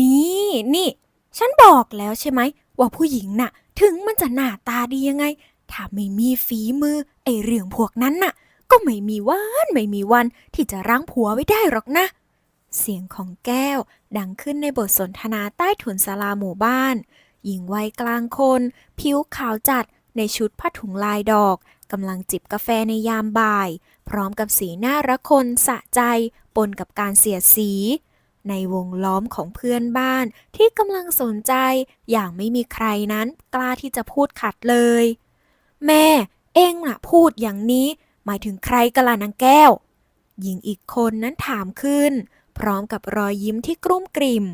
นี่นี่ ฉันบอกแล้วใช่ไหม ว่าผู้หญิงน่ะ ถึงมันจะหน้าตาดียังไง ถ้าไม่มีฝีมือ ไอเรื่องพวกนั้นน่ะ ก็ไม่มีวันไม่มีวันที่จะรั้งผัวไว้ได้หรอกนะ เสียงของแก้วดังขึ้นในบทสนทนาใต้ถุนศาลาหมู่บ้าน หญิงวัยกลางคน ผิวขาวจัดในชุดผ้าถุงลายดอกกำลังจิบกาแฟในยามบ่าย พร้อมกับสีหน้าระคนสะใจ ปนกับการเสียดสี ในวงล้อมของเพื่อนบ้านที่กำลังสนใจอย่างไม่มีใครนั้นกล้าที่จะพูดขัดเลย แม่ เอ็งน่ะพูดอย่างนี้ หมายถึงใครกันล่ะนางแก้ว หญิงอีกคนนั้นถามขึ้น พร้อมกับรอยยิ้มที่กลุ้มกลิ่ม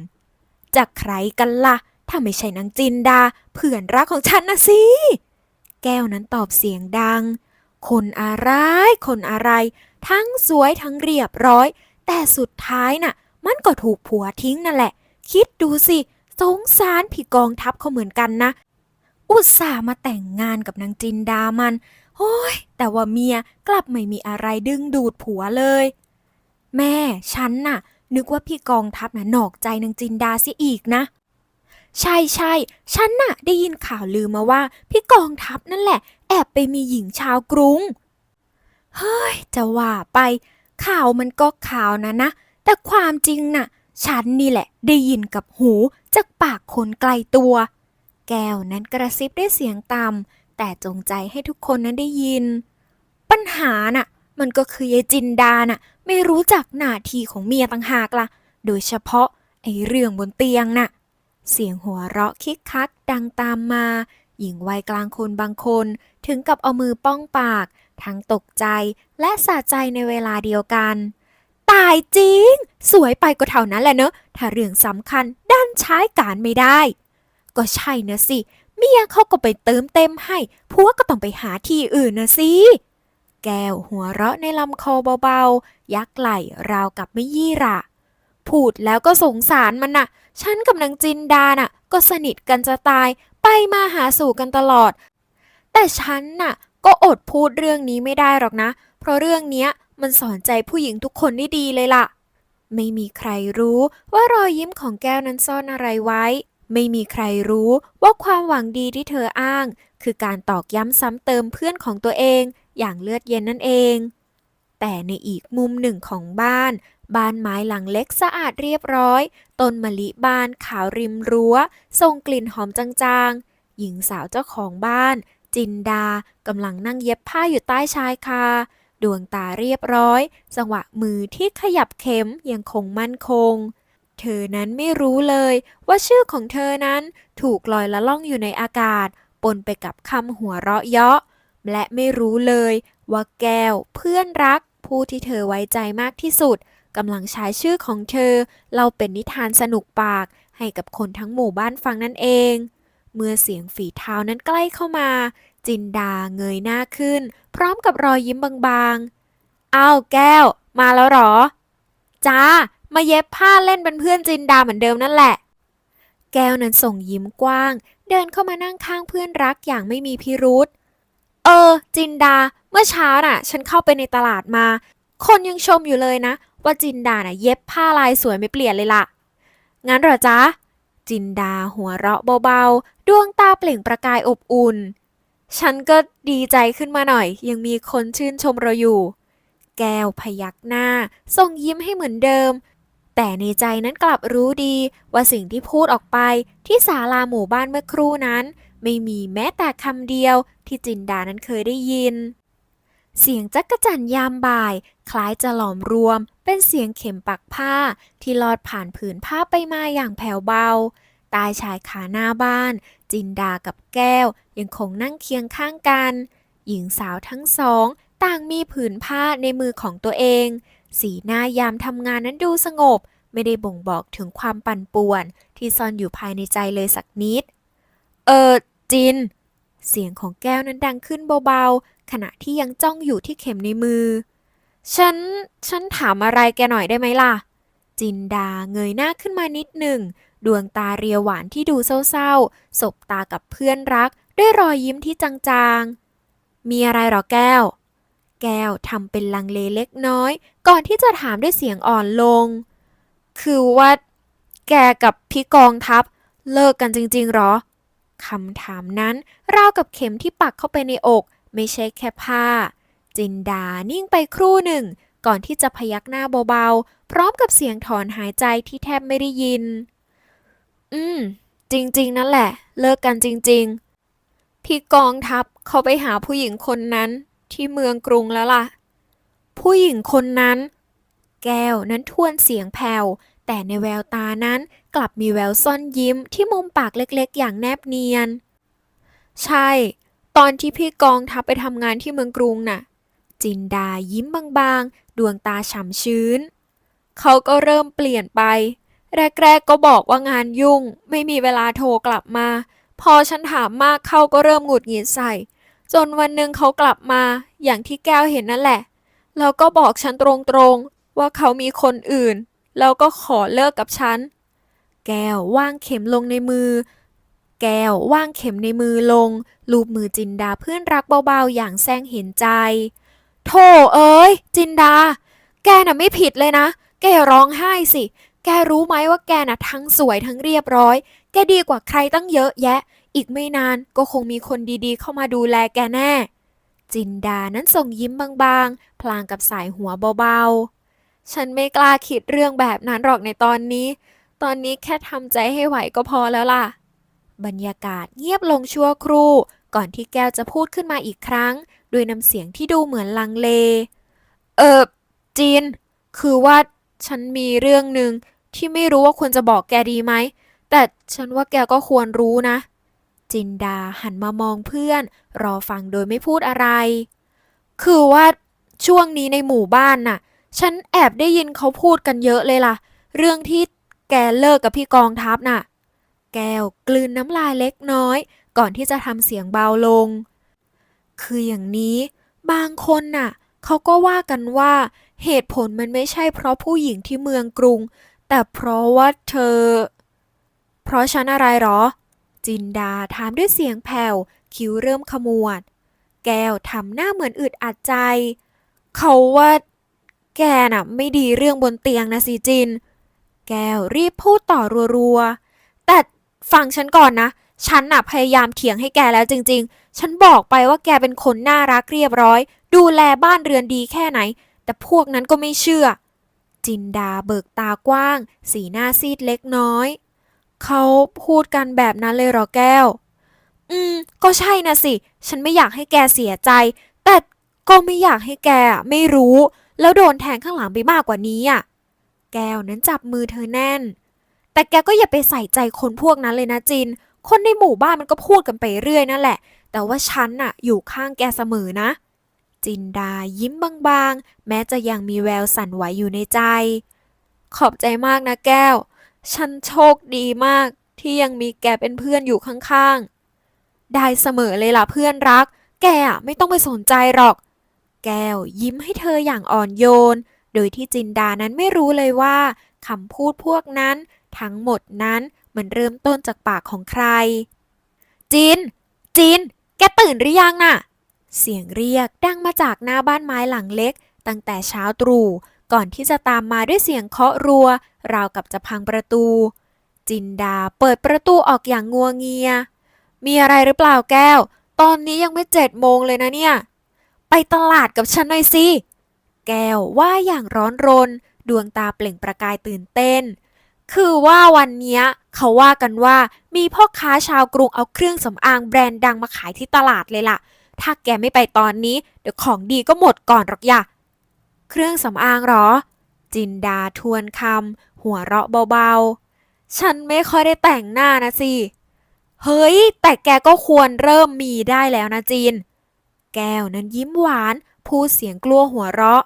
จากใครกันละ่ะ ถ้าไม่ใช่นางจินดาเพื่อนรักของฉันนะสิ แก้วนั้นตอบเสียงดัง คนอะไร คนอะไร ทั้งสวยทั้งเรียบร้อย แต่สุดท้ายน่ะ มันก็ถูกผัวทิ้งนั่นแหละ คิดดูสิ สงสารพี่กองทัพเขาเหมือนกันนะ อุตส่าห์มาแต่งงานกับนางจินดามัน โอ้ย แต่ว่าเมียกลับไม่มีอะไรดึงดูดผัวเลย แม่ ฉันน่ะ นึกว่าพี่กองทัพน่ะนอกใจนางจินดาเสียอีกนะใช่ใช่ฉันน่ะได้ยินข่าวลือมาว่า พี่กองทัพนั่นแหละ แอบไปมีหญิงชาวกรุง เฮ้ย จะว่าไป ข่าวมันก็ข่าวนะนะ แต่ความจริงน่ะ ฉันนี่แหละได้ยินกับหูจากปากคนไกลตัว แก้วนั้นกระซิบด้วยเสียงต่ำแต่จงใจให้ทุกคนนั้นได้ยิน ปัญหาน่ะ มันก็คือยายจินดาน่ะ ไม่รู้จักหน้าที่ของเมียต่างหากล่ะ โดยเฉพาะไอ้เรื่องบนเตียงน่ะ เสียงหัวเราะคิกคักดังตามมา หญิงวัยกลางคนบางคนถึงกับเอามือป้องปาก ทั้งตกใจและสะใจในเวลาเดียวกัน ตายจริง สวยไปก็เท่านั้นแหละเนอะ ถ้าเรื่องสำคัญด้านใช้การไม่ได้ ก็ใช่นะสิ เมียเขาก็ไปเติมเต็มให้ผัวก็ต้องไปหาที่อื่นนะสิ แก้วหัวเราะในลำคอเบาๆ ยักไหล่ราวกับไม่ยี่ระพูดแล้วก็สงสารมันน่ะ ฉันกับนางจินดาน่ะ ก็สนิทกันจะตาย ไปมาหาสู่กันตลอด แต่ฉันน่ะ ก็อดพูดเรื่องนี้ไม่ได้หรอกนะ เพราะเรื่องเนี้ย มันสอนใจผู้หญิงทุกคนได้ดีเลยล่ะ ไม่มีใครรู้ว่ารอยยิ้มของแก้วนั้นซ่อนอะไรไว้ ไม่มีใครรู้ว่าความหวังดีที่เธออ้าง คือการตอกย้ำซ้ำเติมเพื่อนของตัวเอง อย่างเลือดเย็นนั่นเอง แต่ในอีกมุมหนึ่งของบ้าน บ้านไม้หลังเล็กสะอาดเรียบร้อย ต้นมะลิบานขาวริมรั้วส่งกลิ่นหอมจางๆ หญิงสาวเจ้าของบ้านจินดากำลังนั่งเย็บผ้าอยู่ใต้ชายคา ดวงตาเรียบร้อย จังหวะมือที่ขยับเข็มยังคงมั่นคง เธอนั้นไม่รู้เลยว่าชื่อของเธอนั้นถูกลอยละล่องอยู่ในอากาศ ปนไปกับคำหัวเราะเยาะ และไม่รู้เลยว่าแก้วเพื่อนรัก ผู้ที่เธอไว้ใจมากที่สุดกำลังใช้ชื่อของเธอเล่าเป็นนิทานสนุกปากให้กับคนทั้งหมู่บ้านฟังนั่นเอง เมื่อเสียงฝีเท้านั้นใกล้เข้ามา จินดาเงยหน้าขึ้น พร้อมกับรอยยิ้มบางๆ อ้าวแก้ว มาแล้วหรอ จ้า มาเย็บผ้าเล่นเป็นเพื่อนจินดาเหมือนเดิมนั่นแหละ แก้วนั้นส่งยิ้มกว้าง เดินเข้ามานั่งข้างเพื่อนรักอย่างไม่มีพิรุษ เออ จินดา เมื่อเช้าน่ะ ฉันเข้าไปในตลาดมา คนยังชมอยู่เลยนะ ว่าจินดาน่ะเย็บผ้าลายสวยไม่เปลี่ยนเลยล่ะ งั้นเหรอจ๊ะจินดาหัวเราะเบาๆ ดวงตาเปล่งประกายอบอุ่น ฉันก็ดีใจขึ้นมาหน่อย ยังมีคนชื่นชมเราอยู่ แก้วพยักหน้า ส่งยิ้มให้เหมือนเดิม แต่ในใจนั้นกลับรู้ดีว่าสิ่งที่พูดออกไปที่ศาลาหมู่บ้านเมื่อครู่นั้น ไม่มีแม้แต่คำเดียวที่จินดานั้นเคยได้ยิน เสียงจักรจั่นยามบ่าย คล้ายจะหลอมรวม เป็นเสียงเข็มปักผ้าที่ลอดผ่านผืนผ้าไปมาอย่างแผ่วเบาใตายชายขาหน้าบ้าน จินดากับแก้ว ยังคงนั่งเคียงข้างกัน หญิงสาวทั้งสอง ต่างมีผืนผ้าในมือของตัวเอง สีหน้ายามทำงานนั้นดูสงบ ไม่ได้บ่งบอกถึงความปั่นป่วน ที่ซ่อนอยู่ภายในใจเลยสักนิด เออจิน เสียงของแก้วนั้นดังขึ้นเบาๆ ขณะที่ยังจ้องอยู่ที่เข็มในมือ ฉัน ฉันถามอะไรแกหน่อยได้ไหมล่ะ จินดาเงยหน้าขึ้นมานิดหนึ่ง ดวงตาเรียวหวานที่ดูเศร้าๆ สบตากับเพื่อนรัก ด้วยรอยยิ้มที่จางๆ มีอะไรหรอแก้ว แก้วทำเป็นลังเลเล็กน้อย ก่อนที่จะถามด้วยเสียงอ่อนลง คือว่าแกกับพี่กองทัพ เลิกกันจริงๆหรอคำถามนั้นราวกับเข็มที่ปักเข้าไปในอก ไม่ใช่แค่ผ้า จินดานิ่งไปครู่หนึ่ง ก่อนที่จะพยักหน้าเบาๆ พร้อมกับเสียงถอนหายใจที่แทบไม่ได้ยิน อืม จริง ๆ นั่นแหละ เลิกกันจริง ๆ พี่กองทัพเขาไปหาผู้หญิงคนนั้นที่เมืองกรุงแล้วล่ะ ผู้หญิงคนนั้น แก้วนั้นทวนเสียงแผ่วแต่ในแววตานั้นกลับมีแววซ่อนยิ้มที่มุมปากเล็กๆ อย่างแนบเนียน ใช่ ตอนที่พี่กองทัพไปทำงานที่เมืองกรุงน่ะ จินดายิ้มบางๆ ดวงตาฉ่ำชื้น เขาก็เริ่มเปลี่ยนไป แรกๆก็บอกว่างานยุ่ง ไม่มีเวลาโทรกลับมา พอฉันถามมากเขาก็เริ่มหงุดหงิดใส่ จนวันหนึ่งเขากลับมาอย่างที่แก้วเห็นนั่นแหละ แล้วก็บอกฉันตรงๆ ว่าเขามีคนอื่น แล้วก็ขอเลิกกับฉัน แก้วว่างเข็มลงในมือ แก้วว่างเข็มในมือลง ลูบมือจินดาเพื่อนรักเบาๆ อย่างแซงเห็นใจ โธ่เอ้ย จินดา แกน่ะไม่ผิดเลยนะ แกร้องไห้สิ แกรู้ไหมว่าแกน่ะทั้งสวยทั้งเรียบร้อย แกดีกว่าใครตั้งเยอะแยะ อีกไม่นานก็คงมีคนดีๆ เข้ามาดูแลแกแน่ จินดานั้นส่งยิ้มบางๆ พลางกับสายหัวเบาๆ ฉันไม่กล้าคิดเรื่องแบบนั้นหรอกในตอนนี้ ตอนนี้แค่ทำใจให้ไหวก็พอแล้วล่ะ บรรยากาศเงียบลงชั่วครู่ ก่อนที่แก้วจะพูดขึ้นมาอีกครั้ง ด้วยน้ำเสียงที่ดูเหมือนลังเล เออจีนคือว่าฉันมีเรื่องหนึ่ง ที่ไม่รู้ว่าควรจะบอกแกดีไหม แต่ฉันว่าแกก็ควรรู้นะ จินดาหันมามองเพื่อน รอฟังโดยไม่พูดอะไร คือว่าช่วงนี้ในหมู่บ้านน่ะ ฉันแอบได้ยินเขาพูดกันเยอะเลยล่ะ เรื่องที่แกเลิกกับพี่กองทัพน่ะ แก้วกลืนน้ำลายเล็กน้อย ก่อนที่จะทำเสียงเบาลง คืออย่างนี้ บางคนน่ะ เขาก็ว่ากันว่า เหตุผลมันไม่ใช่เพราะผู้หญิงที่เมืองกรุง แต่เพราะว่าเธอ เพราะฉันอะไรหรอ จินดาถามด้วยเสียงแผ่ว คิ้วเริ่มขมวด แก้วทำหน้าเหมือนอึดอัดใจ เขาว่า แกน่ะไม่ดีเรื่องบนเตียงนะสิจิน แก้วรีบพูดต่อรัวๆ แต่ฟังฉันก่อนนะ ฉันน่ะพยายามเถียงให้แกแล้วจริง ๆ ฉันบอกไปว่าแกเป็นคนน่ารักเรียบร้อย ดูแลบ้านเรือนดีแค่ไหน แต่พวกนั้นก็ไม่เชื่อ จินดาเบิกตากว้าง สีหน้าซีดเล็กน้อย เขาพูดกันแบบนั้นเลยหรอแก้ว อืม ก็ใช่นะสิ ฉันไม่อยากให้แกเสียใจ แต่ก็ไม่อยากให้แกไม่รู้ แล้วโดนแทงข้างหลังไปมากกว่านี้อะ แก้วนั้นจับมือเธอแน่น แต่แกก็อย่าไปใส่ใจคนพวกนั้นเลยนะจิน คนในหมู่บ้านมันก็พูดกันไปเรื่อยนั่นแหละ แต่ว่าฉันน่ะ อยู่ข้างแกเสมอนะ จินดายิ้มบางๆ แม้จะยังมีแววสั่นไหวอยู่ในใจ ขอบใจมากนะแก้ว ฉันโชคดีมากที่ยังมีแกเป็นเพื่อนอยู่ข้างๆ ได้เสมอเลยล่ะเพื่อนรัก แกอะไม่ต้องไปสนใจหรอก แก้วยิ้มให้เธออย่างอ่อนโยน โดยที่จินดานั้นไม่รู้เลยว่าคำพูดพวกนั้น ทั้งหมดนั้นมันเริ่มต้นจากปากของใคร จิน จิน แกตื่นหรือยังน่ะ เสียงเรียกดังมาจากหน้าบ้านไม้หลังเล็ก ตั้งแต่เช้าตรู่ก่อนที่จะตามมาด้วยเสียงเคาะรัว ราวกับจะพังประตู จินดาเปิดประตูออกอย่างงัวเงีย มีอะไรหรือเปล่าแก้ว ตอนนี้ยังไม่เจ็ดโมงเลยนะเนี่ย ไปตลาดกับฉันหน่อยสิ แก้วว่าอย่างร้อนรน ดวงตาเปล่งประกายตื่นเต้น คือว่าวันนี้เขาว่ากันว่ามีพ่อค้าชาวกรุงเอาเครื่องสำอางแบรนด์ดังมาขายที่ตลาดเลยล่ะ ถ้าแกไม่ไปตอนนี้ เดี๋ยวของดีก็หมดก่อนหรอกอย่าเครื่องสำอางเหรอ จินดาทวนคำหัวเราะเบาๆ ฉันไม่ค่อยได้แต่งหน้านะสิ เฮ้ย แต่แกก็ควรเริ่มมีได้แล้วนะจินแก้วนั้นยิ้มหวาน พูดเสียงกลัวหัวเราะ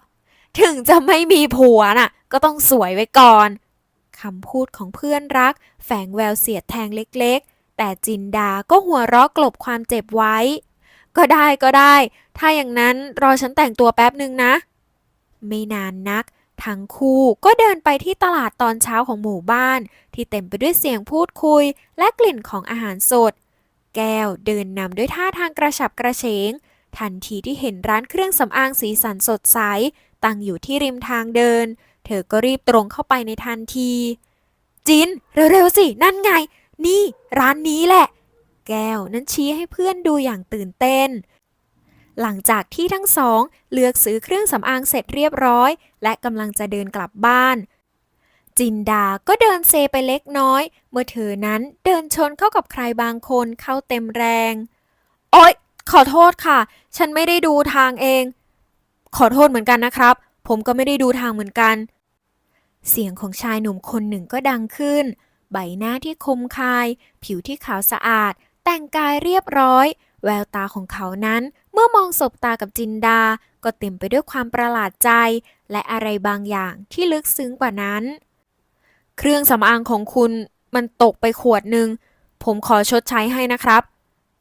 ถึงจะไม่มีผัวน่ะ ก็ต้องสวยไว้ก่อนคำพูดของเพื่อนรัก แฝงแววเสียดแทงเล็กๆ แต่จินดาก็หัวเราะกลบความเจ็บไว้ ก็ได้ก็ได้ ถ้าอย่างนั้นรอฉันแต่งตัวแป๊บหนึ่งนะ ไม่นานนัก ทั้งคู่ก็เดินไปที่ตลาดตอนเช้าของหมู่บ้าน ที่เต็มไปด้วยเสียงพูดคุย และกลิ่นของอาหารสด แก้วเดินนำด้วยท่าทางกระฉับกระเฉง ทันทีที่เห็นร้านเครื่องสำอางสีสันสดใส ตั้งอยู่ที่ริมทางเดิน เธอก็รีบตรงเข้าไปในทันที จิน เร็วๆสิ นั่นไง นี่ ร้านนี้แหละ แก้วนั้นชี้ให้เพื่อนดูอย่างตื่นเต้น หลังจากที่ทั้งสองเลือกซื้อเครื่องสำอางเสร็จเรียบร้อย และกำลังจะเดินกลับบ้าน จินดาก็เดินเซไปเล็กน้อย เมื่อเธอนั้นเดินชนเข้ากับใครบางคนเข้าเต็มแรง โอ๊ยขอโทษค่ะ ฉันไม่ได้ดูทางเอง ขอโทษเหมือนกันนะครับ ผมก็ไม่ได้ดูทางเหมือนกัน เสียงของชายหนุ่มคนหนึ่งก็ดังขึ้น ใบหน้าที่คมคาย ผิวที่ขาวสะอาด แต่งกายเรียบร้อย แววตาของเขานั้น เมื่อมองสบตากับจินดา ก็เต็มไปด้วยความประหลาดใจ และอะไรบางอย่างที่ลึกซึ้งกว่านั้น เครื่องสำอางของคุณมันตกไปขวดหนึ่ง ผมขอชดใช้ให้นะครับ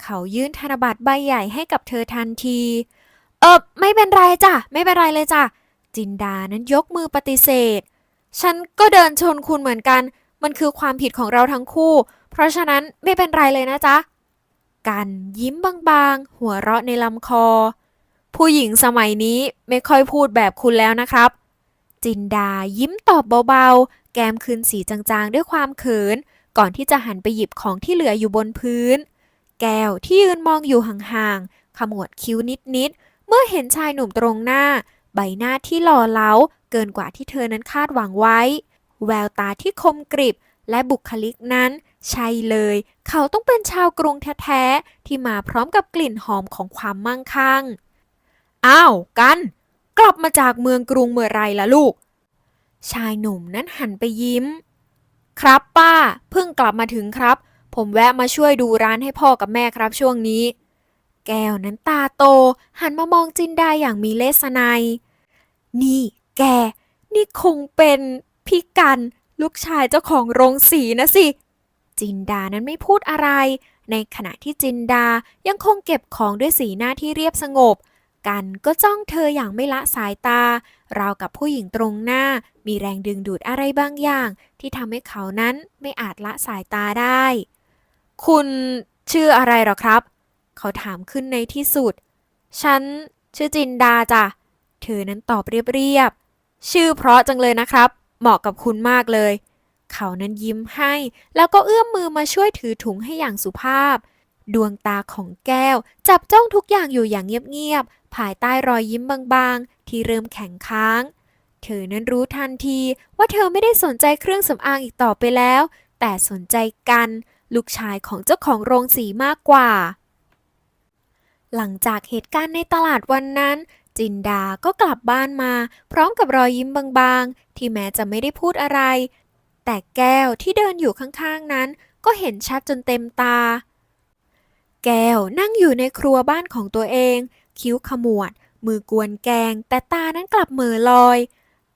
เขายื่นธนบัตรใบใหญ่ให้กับเธอทันที เออไม่เป็นไรจ้ะ ไม่เป็นไรเลยจ้ะ จินดานั้นยกมือปฏิเสธ ฉันก็เดินชนคุณเหมือนกัน มันคือความผิดของเราทั้งคู่ เพราะฉะนั้นไม่เป็นไรเลยนะจ๊ะ กันยิ้มบางๆ หัวเราะในลำคอ ผู้หญิงสมัยนี้ไม่ค่อยพูดแบบคุณแล้วนะครับ จินดายิ้มตอบเบาๆ แก้มคืนสีจางๆ ด้วยความเขิน ก่อนที่จะหันไปหยิบของที่เหลืออยู่บนพื้น แก้วที่ยืนมองอยู่ห่างๆ ขมวดคิ้วนิดๆ เมื่อเห็นชายหนุ่มตรงหน้า ใบหน้าที่หล่อเหลาเกินกว่าที่เธอนั้นคาดหวังไว้ แววตาที่คมกริบและบุคลิกนั้น ใช่เลย เขาต้องเป็นชาวกรุงแท้ๆ ที่มาพร้อมกับกลิ่นหอมของความมั่งคั่ง อ้าว กัน กลับมาจากเมืองกรุงเมื่อไรล่ะลูก ชายหนุ่มนั้นหันไปยิ้ม ครับป้า เพิ่งกลับมาถึงครับ ผมแวะมาช่วยดูร้านให้พ่อกับแม่ครับช่วงนี้ แก้วนั้นตาโต หันมามองจินดาอย่างมีเลสไนยนี่แก นี่คงเป็นพี่กัน ลูกชายเจ้าของโรงสีนะสิ จินดานั้นไม่พูดอะไร ในขณะที่จินดายังคงเก็บของด้วยสีหน้าที่เรียบสงบ กันก็จ้องเธออย่างไม่ละสายตา ราวกับผู้หญิงตรงหน้า มีแรงดึงดูดอะไรบางอย่าง ที่ทำให้เขานั้นไม่อาจละสายตาได้ คุณชื่ออะไรหรอครับ เขาถามขึ้นในที่สุด ฉันชื่อจินดาจ้ะ เธอนั้นตอบเรียบๆ ชื่อเพราะจังเลยนะครับ เหมาะกับคุณมากเลย เขานั้นยิ้มให้ แล้วก็เอื้อมมือมาช่วยถือถุงให้อย่างสุภาพ ดวงตาของแก้ว จับจ้องทุกอย่างอยู่อย่างเงียบๆ ภายใต้รอยยิ้มบางๆ ที่เริ่มแข็งค้าง เธอนั้นรู้ทันทีว่าเธอไม่ได้สนใจเครื่องสำอางอีกต่อไปแล้ว แต่สนใจกัน ลูกชายของเจ้าของโรงสีมากกว่า หลังจากเหตุการณ์ในตลาดวันนั้นจินดาก็กลับบ้านมา พร้อมกับรอยยิ้มบางๆ ที่แม้จะไม่ได้พูดอะไร แต่แก้วที่เดินอยู่ข้างๆนั้น ก็เห็นชัดจนเต็มตา แก้วนั่งอยู่ในครัวบ้านของตัวเอง คิ้วขมวด มือกวนแกง แต่ตานั้นกลับเหม่อลอย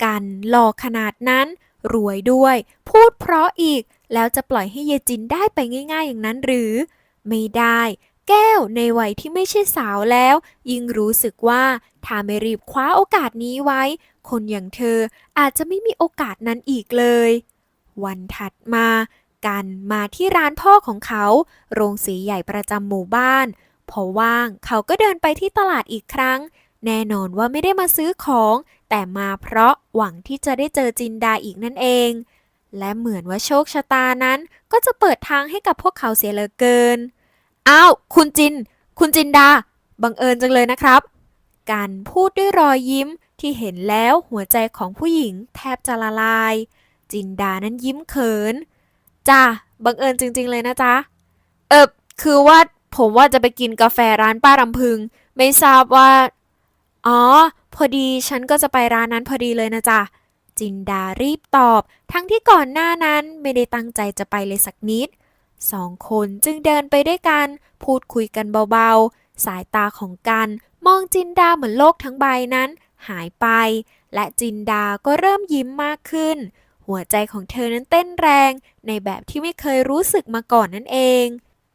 กันหล่อขนาดนั้น รวยด้วย พูดเพราะอีก แล้วจะปล่อยให้เยจินได้ไปง่าย ๆ อย่างนั้นหรือ ไม่ได้ แก้วในวัยที่ไม่ใช่สาวแล้ว ยิ่งรู้สึกว่าถ้าไม่รีบคว้าโอกาสนี้ไว้ คนอย่างเธออาจจะไม่มีโอกาสนั้นอีกเลย วันถัดมากันมาที่ร้านพ่อของเขา โรงสีใหญ่ประจำหมู่บ้าน พอว่างเขาก็เดินไปที่ตลาดอีกครั้ง แน่นอนว่าไม่ได้มาซื้อของ แต่มาเพราะหวังที่จะได้เจอจินดาอีกนั่นเอง และเหมือนว่าโชคชะตานั้นก็จะเปิดทางให้กับพวกเขาเสียเหลือเกิน อ้าว คุณจิน คุณจินดา บังเอิญจังเลยนะครับ การพูดด้วยรอยยิ้มที่เห็นแล้วหัวใจของผู้หญิงแทบจะละลาย จินดานั้นยิ้มเขินจ้าบังเอิญจริง ๆ เลยนะจ๊ะ เออคือว่าผมว่าจะไปกินกาแฟร้านป้ารำพึง ไม่ทราบว่า อ๋อ พอดีฉันก็จะไปร้านนั้นพอดีเลยนะจ๊ะ จินดารีบตอบ ทั้งที่ก่อนหน้านั้นไม่ได้ตั้งใจจะไปเลยสักนิด สองคนจึงเดินไปด้วยกัน พูดคุยกันเบาๆ สายตาของกันมองจินดาเหมือนโลกทั้งใบนั้น หายไป และจินดาก็เริ่มยิ้มมากขึ้น หัวใจของเธอนั้นเต้นแรงในแบบที่ไม่เคยรู้สึกมาก่อนนั่นเอง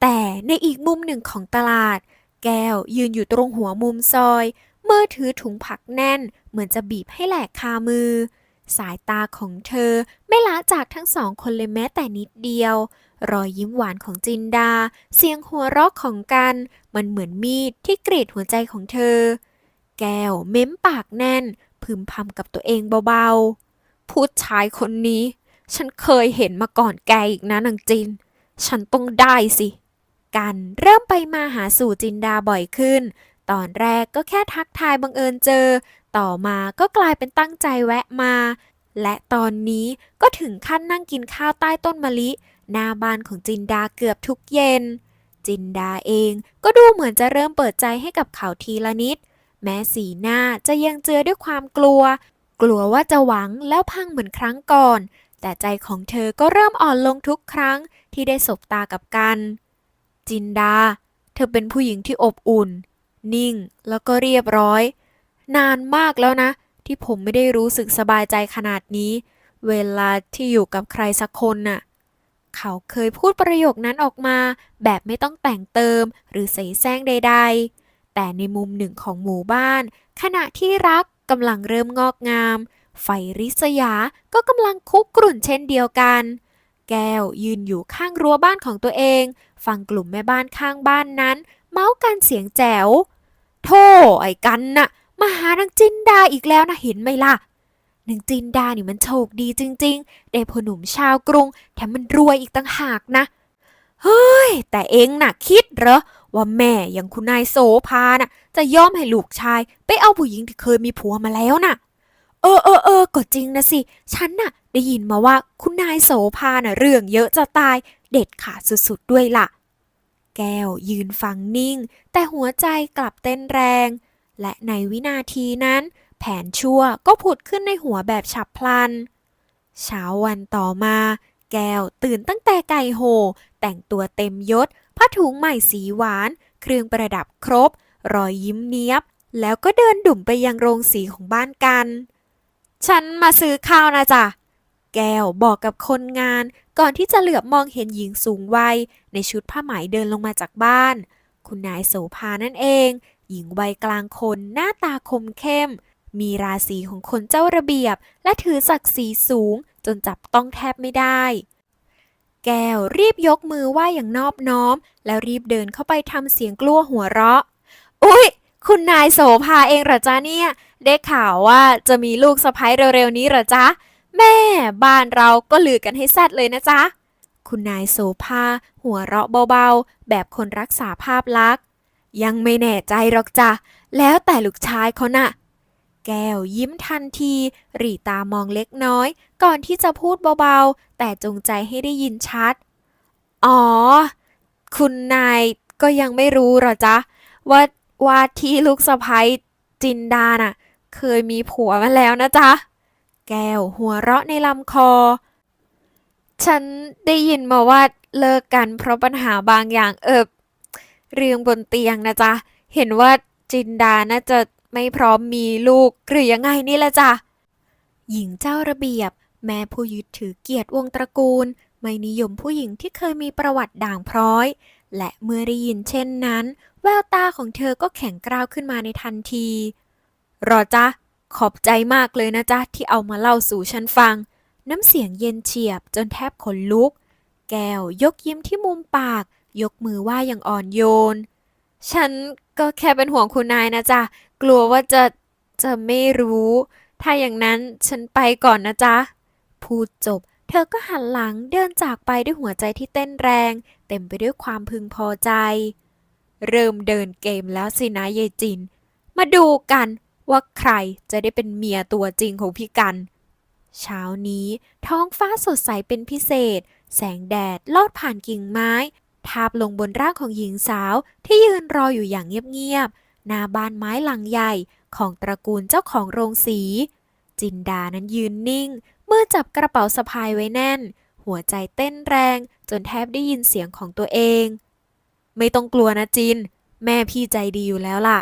แต่ในอีกมุมหนึ่งของตลาด แก้วยืนอยู่ตรงหัวมุมซอยมือถือถุงผักแน่น เหมือนจะบีบให้แหลกคามือ สายตาของเธอไม่ละจากทั้งสองคนเลยแม้แต่นิดเดียว รอยยิ้มหวานของจินดา เสียงหัวเราะของกัน มันเหมือนมีดที่กรีดหัวใจของเธอ แก้วเม้มปากแน่นพึมพำกับตัวเองเบาๆ ผู้ชายคนนี้ ฉันเคยเห็นมาก่อนแกอีกนะนางจิน ฉันต้องได้สิ กันเริ่มไปมาหาสู่จินดาบ่อยขึ้น ตอนแรกก็แค่ทักทายบังเอิญเจอ ต่อมาก็กลายเป็นตั้งใจแวะมา และตอนนี้ก็ถึงขั้นนั่งกินข้าวใต้ต้นมะลิหน้าบ้านของจินดาเกือบทุกเย็น จินดาเองก็ดูเหมือนจะเริ่มเปิดใจให้กับเขาทีละนิด แม้สีหน้าจะยังเจือด้วยความกลัว กลัวว่าจะหวังแล้วพังเหมือนครั้งก่อน แต่ใจของเธอก็เริ่มอ่อนลงทุกครั้งที่ได้สบตากับกัน จินดา เธอเป็นผู้หญิงที่อบอุ่น นิ่งแล้วก็เรียบร้อย นานมากแล้วนะ ที่ผมไม่ได้รู้สึกสบายใจขนาดนี้ เวลาที่อยู่กับใครสักคนน่ะ เขาเคยพูดประโยคนั้นออกมา แบบไม่ต้องแต่งเติมหรือใส่แซงใด ๆ แต่ในมุมหนึ่งของหมู่บ้าน ขณะที่รัก กำลังเริ่มงอกงาม ไฟริษยาก็กำลังคุกกรุ่นเช่นเดียวกัน แก้วยืนอยู่ข้างรั้วบ้านของตัวเอง ฟังกลุ่มแม่บ้านข้างบ้านนั้น เมาส์กันเสียงแจ๋วโธ่ไอ้กันน่ะมาหานางจินดาอีกแล้วนะเห็นไหมล่ะนางจินดานี่มันโชคดีจริง ๆ ได้พ่อหนุ่มชาวกรุงแถมมันรวยอีกต่างหากนะ เฮ้ย แต่เองน่ะคิดเหรอ ว่าแม่อย่างคุณนายโสภาน่ะ จะยอมให้ลูกชาย ไปเอาผู้หญิงที่เคยมีผัวมาแล้วน่ะ เออเออเออก็จริงนะสิ ฉันน่ะ ได้ยินมาว่าคุณนายโสภาน่ะ เรื่องเยอะจะตาย เด็ดขาดสุดๆด้วยล่ะ แก้วยืนฟังนิ่ง แต่หัวใจกลับเต้นแรง และในวินาทีนั้น แผนชั่วก็ผุดขึ้นในหัวแบบฉับพลัน เช้าวันต่อมาแก้วตื่นตั้งแต่ไก่โห แต่งตัวเต็มยศ ผ้าถุงใหม่สีหวาน เครื่องประดับครบ รอยยิ้มเนียบ แล้วก็เดินดุ่มไปยังโรงสีของบ้านกัน ฉันมาซื้อข้าวนะจ๊ะ แก้วบอกกับคนงาน ก่อนที่จะเหลือบมองเห็นหญิงสูงวัย ในชุดผ้าไหมเดินลงมาจากบ้าน คุณนายโสภานั่นเอง หญิงวัยกลางคนหน้าตาคมเข้ม มีราศีของคนเจ้าระเบียบ และถือศักดิ์ศรีสูง จนจับต้องแทบไม่ได้ แก้วรีบยกมือไหว้อย่างนอบน้อม แล้วรีบเดินเข้าไปทำเสียงกลัวหัวเราะ อุ๊ย คุณนายโสภาเองเหรอจ๊ะเนี่ย ได้ข่าวว่าจะมีลูกสะใภ้เร็วๆนี้เหรอจ๊ะ แม่บ้านเราก็ลือกันให้แซดเลยนะจ๊ะ คุณนายโสภาหัวเราะเบาๆ แบบคนรักษาภาพลักษณ์ ยังไม่แน่ใจหรอกจ้ะ แล้วแต่ลูกชายเขาน่ะ แก้วยิ้มทันที หรีตามองเล็กน้อย ก่อนที่จะพูดเบาๆ แต่จงใจให้ได้ยินชัด อ๋อ คุณนายก็ยังไม่รู้หรอจ๊ะ ว่าว่าที่ลูกสะใภ้จินดาน่ะ เคยมีผัวมาแล้วนะจ๊ะ แก้วหัวเราะในลำคอ ฉันได้ยินมาว่าเลิกกันเพราะปัญหาบางอย่างเออเรื่องบนเตียงนะจ๊ะ เห็นว่าจินดาน่าจะ ไม่พร้อมมีลูกหรือยังไงนี่แหละจ้ะหญิงเจ้าระเบียบ แม่ผู้ยึดถือเกียรติวงศ์ตระกูล ไม่นิยมผู้หญิงที่เคยมีประวัติด่างพร้อย และเมื่อได้ยินเช่นนั้น แววตาของเธอก็แข็งกร้าวขึ้นมาในทันที รอจ๊ะขอบใจมากเลยนะจ๊ะ ที่เอามาเล่าสู่ฉันฟัง น้ำเสียงเย็นเฉียบจนแทบขนลุก แก้วยกยิ้มที่มุมปาก ยกมือไหว้อย่างอ่อนโยน ฉันก็แค่เป็นห่วงคุณนายนะจ๊ะ กลัวว่าจะจะไม่รู้ ถ้าอย่างนั้นฉันไปก่อนนะจ๊ะ พูดจบ เธอก็หันหลังเดินจากไปด้วยหัวใจที่เต้นแรง เต็มไปด้วยความพึงพอใจ เริ่มเดินเกมแล้วสินะยายจิน มาดูกันว่าใครจะได้เป็นเมียตัวจริงของพี่กัน เช้านี้ท้องฟ้าสดใสเป็นพิเศษ แสงแดดลอดผ่านกิ่งไม้ ทาบลงบนร่างของหญิงสาวที่ยืนรออยู่อย่างเงียบๆ หน้าบ้านไม้หลังใหญ่ของตระกูลเจ้าของโรงสี จินดานั้นยืนนิ่ง เมื่อจับกระเป๋าสะพายไว้แน่น หัวใจเต้นแรงจนแทบได้ยินเสียงของตัวเอง ไม่ต้องกลัวนะจิน แม่พี่ใจดีอยู่แล้วล่ะ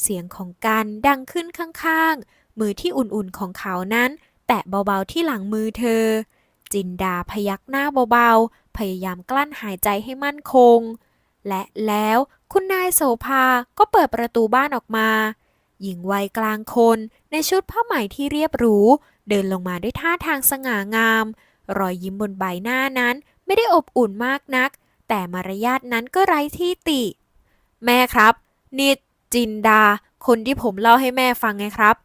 เสียงของกันดังขึ้นข้างๆ มือที่อุ่นๆของเขานั้น แตะเบาๆที่หลังมือเธอ จินดาพยักหน้าเบาๆ พยายามกลั้นหายใจให้มั่นคง และแล้วคุณนายโสภาก็เปิดประตูบ้านออกมา หญิงวัยกลางคนในชุดผ้าไหมที่เรียบหรู เดินลงมาด้วยท่าทางสง่างาม รอยยิ้มบนใบหน้านั้นไม่ได้อบอุ่นมากนัก แต่มารยาทนั้นก็ไร้ที่ติ แม่ครับ นี่จินดา คนที่ผมเล่าให้แม่ฟังไงครับ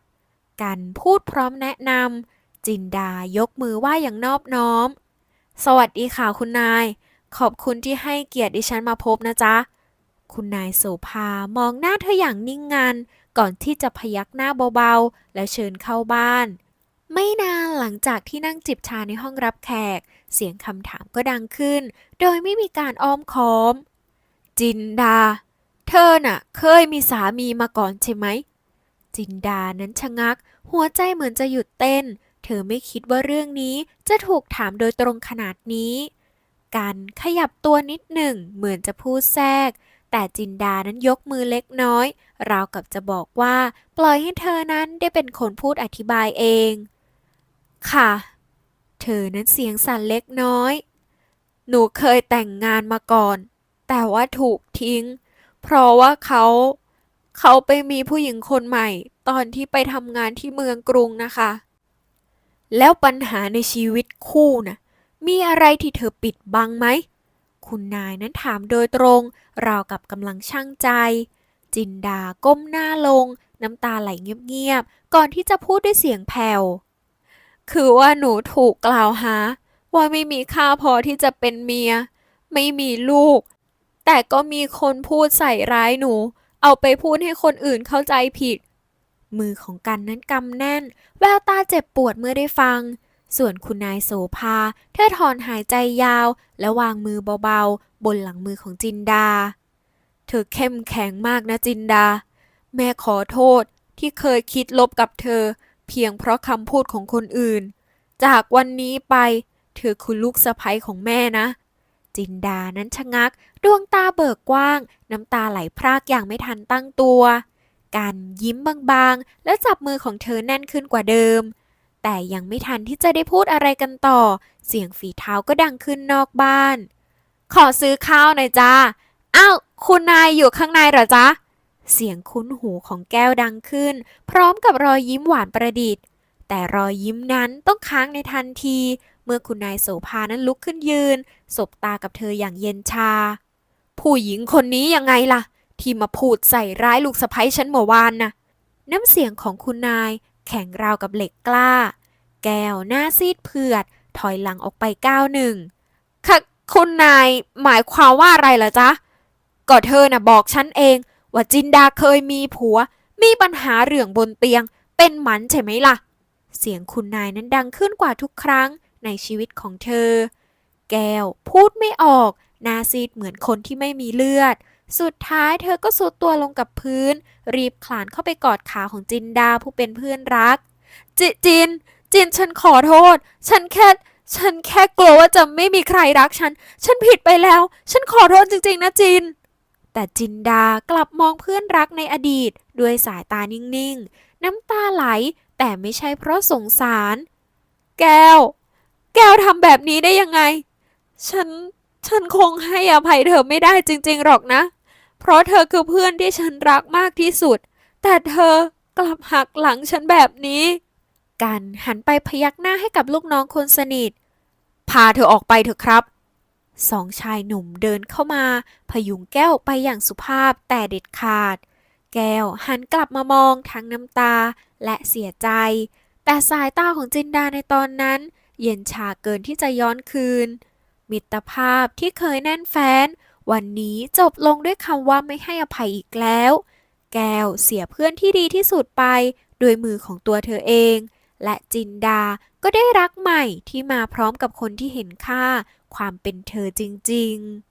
กันพูดพร้อมแนะนำจินดายกมือไหว้อย่างนอบน้อม สวัสดีค่ะคุณนาย ขอบคุณที่ให้เกียรติดิฉันมาพบนะจ๊ะ คุณนายโสภามองหน้าเธออย่างนิ่งงันก่อนที่จะพยักหน้าเบาๆ และเชิญเข้าบ้าน ไม่นานหลังจากที่นั่งจิบชาในห้องรับแขก เสียงคำถามก็ดังขึ้น โดยไม่มีการอ้อมค้อม จินดา เธอน่ะ เคยมีสามีมาก่อนใช่ไหม จินดานั้นชะงัก หัวใจเหมือนจะหยุดเต้น เธอไม่คิดว่าเรื่องนี้จะถูกถามโดยตรงขนาดนี้ กันขยับตัวนิดหนึ่งเหมือนจะพูดแทรก แต่จินดานั้นยกมือเล็กน้อย ราวกับจะบอกว่า ปล่อยให้เธอนั้นได้เป็นคนพูดอธิบายเอง ค่ะ เธอนั้นเสียงสั่นเล็กน้อย หนูเคยแต่งงานมาก่อน แต่ว่าถูกทิ้ง เพราะว่าเขาเขาไปมีผู้หญิงคนใหม่ ตอนที่ไปทำงานที่เมืองกรุงนะคะ แล้วปัญหาในชีวิตคู่น่ะ มีอะไรที่เธอปิดบังไหม คุณนายนั้นถามโดยตรง ราวกับกำลังช่างใจ จินดาก้มหน้าลง น้ำตาไหลเงียบๆ ก่อนที่จะพูดด้วยเสียงแผ่ว คือว่าหนูถูกกล่าวหา ว่าไม่มีค่าพอที่จะเป็นเมีย ไม่มีลูก แต่ก็มีคนพูดใส่ร้ายหนู เอาไปพูดให้คนอื่นเข้าใจผิด มือของกันนั้นกำแน่น แววตาเจ็บปวดเมื่อได้ฟัง ส่วนคุณนายโสภาเธอถอนหายใจยาว และวางมือเบาๆ บนหลังมือของจินดา เธอเข้มแข็งมากนะจินดา แม่ขอโทษที่เคยคิดลบกับเธอ เพียงเพราะคำพูดของคนอื่น จากวันนี้ไป เธอคือลูกสะใภ้ของแม่นะ จินดานั้นชะงัก ดวงตาเบิกกว้าง น้ำตาไหลพรากอย่างไม่ทันตั้งตัว การยิ้มบางๆ และจับมือของเธอแน่นขึ้นกว่าเดิม แต่ยังไม่ทันที่จะได้พูดอะไรกันต่อ เสียงฝีเท้าก็ดังขึ้นนอกบ้าน ขอซื้อข้าวหน่อยจ้าอ้าวคุณนายอยู่ข้างในเหรอจ๊ะ เสียงคุ้นหูของแก้วดังขึ้น พร้อมกับรอยยิ้มหวานประดิษฐ์ แต่รอยยิ้มนั้นต้องค้างในทันที เมื่อคุณนายโสภานั้นลุกขึ้นยืน สบตากับเธออย่างเย็นชา ผู้หญิงคนนี้ยังไงล่ะ ที่มาพูดใส่ร้ายลูกสะใภ้ฉันเมื่อวานน่ะน้ำเสียงของคุณนาย แข็งราวกับเหล็กกล้า แก้วหน้าซีดเผือด ถอยหลังออกไปก้าวหนึ่งค่ะคุณนายหมายความว่าอะไรล่ะจ๊ะ ก็เธอน่ะบอกฉันเอง ว่าจินดาเคยมีผัว มีปัญหาเรื่องบนเตียง เป็นหมันใช่ไหมล่ะ เสียงคุณนายนั้นดังขึ้นกว่าทุกครั้งในชีวิตของเธอ แก้วพูดไม่ออกหน้าซีดเหมือนคนที่ไม่มีเลือด สุดท้ายเธอก็สุดตัวลงกับพื้น รีบคลานเข้าไปกอดขาของจินดาผู้เป็นเพื่อนรัก จิจิน จินฉันขอโทษ ฉันแค่ฉันแค่กลัวว่าจะไม่มีใครรักฉัน ฉันผิดไปแล้ว ฉันขอโทษจริงๆนะจิน แต่จินดากลับมองเพื่อนรักในอดีต ด้วยสายตานิ่งๆ น้ำตาไหล แต่ไม่ใช่เพราะสงสาร แก้ว แก้วทำแบบนี้ได้ยังไง ฉัน ฉันคงให้อภัยเธอไม่ได้จริงๆหรอกนะ เพราะเธอคือเพื่อนที่ฉันรักมากที่สุด แต่เธอกลับหักหลังฉันแบบนี้ กันหันไปพยักหน้าให้กับลูกน้องคนสนิท พาเธอออกไปเถอะครับสองชายหนุ่มเดินเข้ามา พยุงแก้วไปอย่างสุภาพแต่เด็ดขาด แก้วหันกลับมามองทั้งน้ำตาและเสียใจ แต่สายตาของจินดาในตอนนั้น เย็นชาเกินที่จะย้อนคืน มิตรภาพที่เคยแน่นแฟ้น วันนี้จบลงด้วยคำว่าไม่ให้อภัยอีกแล้ว แก้วเสียเพื่อนที่ดีที่สุดไปโดยมือของตัวเธอเอง และจินดาก็ได้รักใหม่ที่มาพร้อมกับคนที่เห็นค่าความเป็นเธอจริง ๆ